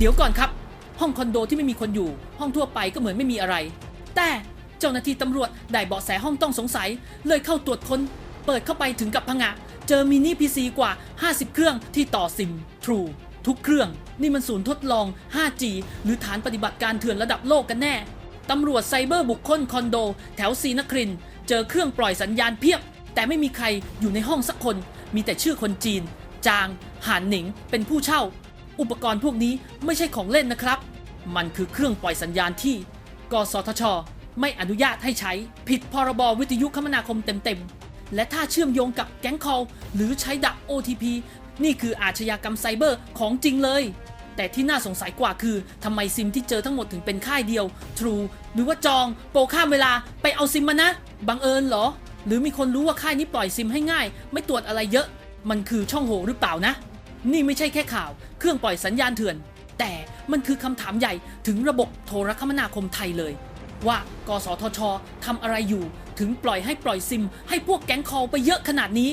เดี๋ยวก่อนครับ ห้องคอนโดที่ไม่มีคนอยู่ ห้องทั่วไปก็เหมือนไม่มีอะไร แต่เจ้าหน้าที่ตำรวจได้เบาะแสห้องต้องสงสัย เลยเข้าตรวจค้น เปิดเข้าไปถึงกับพังะ เจอมินิพีซีกว่า 50 เครื่องที่ต่อซิม True ทุกเครื่อง นี่มันศูนย์ทดลอง 5G หรือฐานปฏิบัติการเถื่อนระดับโลกกันแน่ ตำรวจไซเบอร์บุคคลคอนโด แถวศรีนคริน เจอเครื่องปล่อยสัญญาณเพียบ แต่ไม่มีใครอยู่ในห้องสักคน มีแต่ชื่อคนจีน จาง หานหนิง เป็นผู้เช่า อุปกรณ์พวกนี้ไม่ใช่ของเล่นนะครับ มันคือเครื่องปล่อยสัญญาณที่ กสทช ไม่อนุญาตให้ใช้ผิดพรบวิทยุคมนาคมเต็มๆ และถ้าเชื่อมโยงกับแก๊งคอลหรือใช้ดัก OTP นี่คืออาชญากรรมไซเบอร์ของจริงเลย แต่ที่น่าสงสัยกว่าคือทำไมซิมที่เจอทั้งหมดถึงเป็นค่ายเดียว True หรือว่าจอง โปรข้ามเวลาไปเอาซิมมานะ บังเอิญเหรอ หรือมีคนรู้ว่าค่ายนี้ปล่อยซิมให้ง่าย ไม่ตรวจอะไรเยอะ มันคือช่องโหว่หรือเปล่านะ นี่ไม่ใช่แค่ข่าว เครื่องปล่อยสัญญาณเถื่อน แต่มันคือคำถามใหญ่ถึงระบบโทรคมนาคมไทยเลย ว่ากสทชทำอะไรอยู่ ถึงปล่อยให้ปล่อยซิม ให้พวกแก๊งคอลไปเยอะขนาดนี้